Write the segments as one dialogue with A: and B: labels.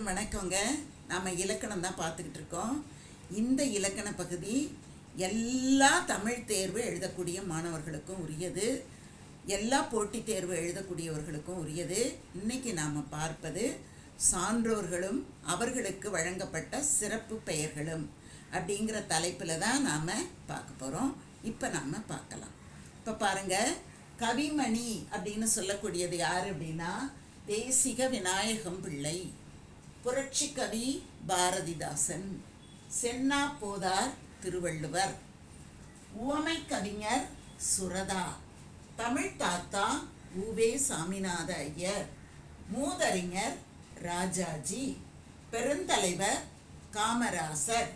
A: வணக்கங்க. நாம் இலக்கணம் தான் பார்த்துக்கிட்டு இருக்கோம். இந்த இலக்கண பகுதி எல்லா தமிழ் தேர்வு எழுதக்கூடிய மாணவர்களுக்கும் உரியது. எல்லா போட்டித் தேர்வு எழுதக்கூடியவர்களுக்கும் உரியது. இன்னைக்கு நாம் பார்ப்பது சான்றோர்களும் அவர்களுக்கு வழங்கப்பட்ட சிறப்பு பெயர்களும் அப்படிங்கிற தலைப்பில் தான் நாம் பார்க்க போகிறோம் இப்போ நாம் பார்க்கலாம். இப்போ பாருங்கள் கவிமணி அப்படின்னு சொல்லக்கூடியது யார் அப்படின்னா தேசிக விநாயகம் பிள்ளை. புரட்சி கவி பாரதிதாசன். சென்னா போதார் திருவள்ளுவர். உவமை கவிஞர் சுரதா. தமிழ் தாத்தா உவே சாமிநாத ஐயர். மூதறிஞர் ராஜாஜி. பெருந்தலைவர் காமராசர்.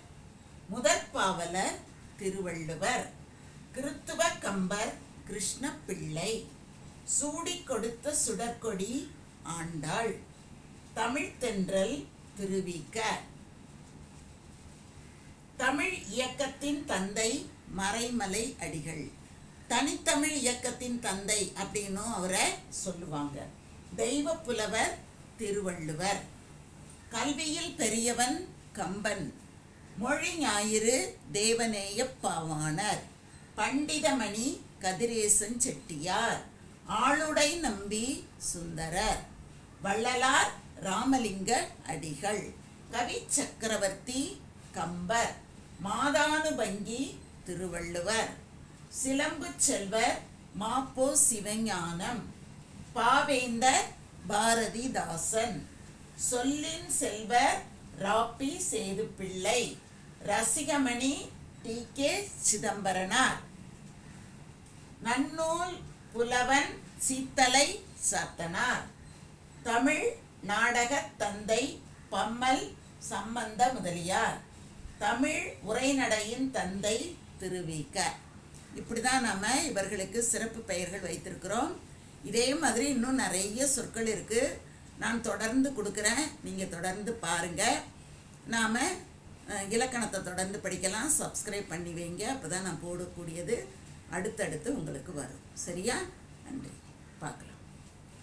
A: முதற்பாவலர் திருவள்ளுவர். கிறித்துவ கம்பர் கிருஷ்ணப்பிள்ளை. சூடிக் கொடுத்த சுடற்கொடி ஆண்டாள். தமிழ்த்தென்றல் திருவிக்க தமிழ் இயக்கத்தின் தந்தை மறைமலை அடிகள். தனித்தமிழ் இயக்கத்தின் தந்தை அப்படின்னும் அவரை சொல்லுவாங்க. தெய்வ புலவர் திருவள்ளுவர். கல்வியில் பெரியவன் கம்பன். மொழி ஞாயிறு தேவநேய பாவாணர். பண்டிதமணி கதிரேசன் செட்டியார். ஆளுடை நம்பி சுந்தரர். வள்ளலார் ராமலிங்க அடிகள். கவி சக்கரவர்த்தி கம்பர். மாதானுபங்கி திருவள்ளுவர். சிலம்பு செல்வர் மாப்போ சிவஞானம். பாவேந்தர் பாரதிதாசன். சொல்லின் செல்வர் ராப்பி Sethu Pillai. Rasikamani T K Chidambaranar. நன்னூல் புலவன் சீத்தலை சாத்தனார். தமிழ் நாடகத் தந்தை பம்மல் சம்பந்த முதலியார். தமிழ் உரைநடையின் தந்தை திருவிக்க இப்படி தான் நம்ம இவர்களுக்கு சிறப்பு பெயர்கள் வைத்திருக்கிறோம். இதே மாதிரி இன்னும் நிறைய சொற்கள் இருக்குது நான் தொடர்ந்து கொடுக்குறேன். நீங்கள் தொடர்ந்து பாருங்கள் நாம் இலக்கணத்தை தொடர்ந்து படிக்கலாம். சப்ஸ்கிரைப் பண்ணி வைங்க. அப்போ தான் நான் போடக்கூடியது அடுத்தடுத்து உங்களுக்கு வரும். சரியா? நன்றி. பார்க்கலாம்.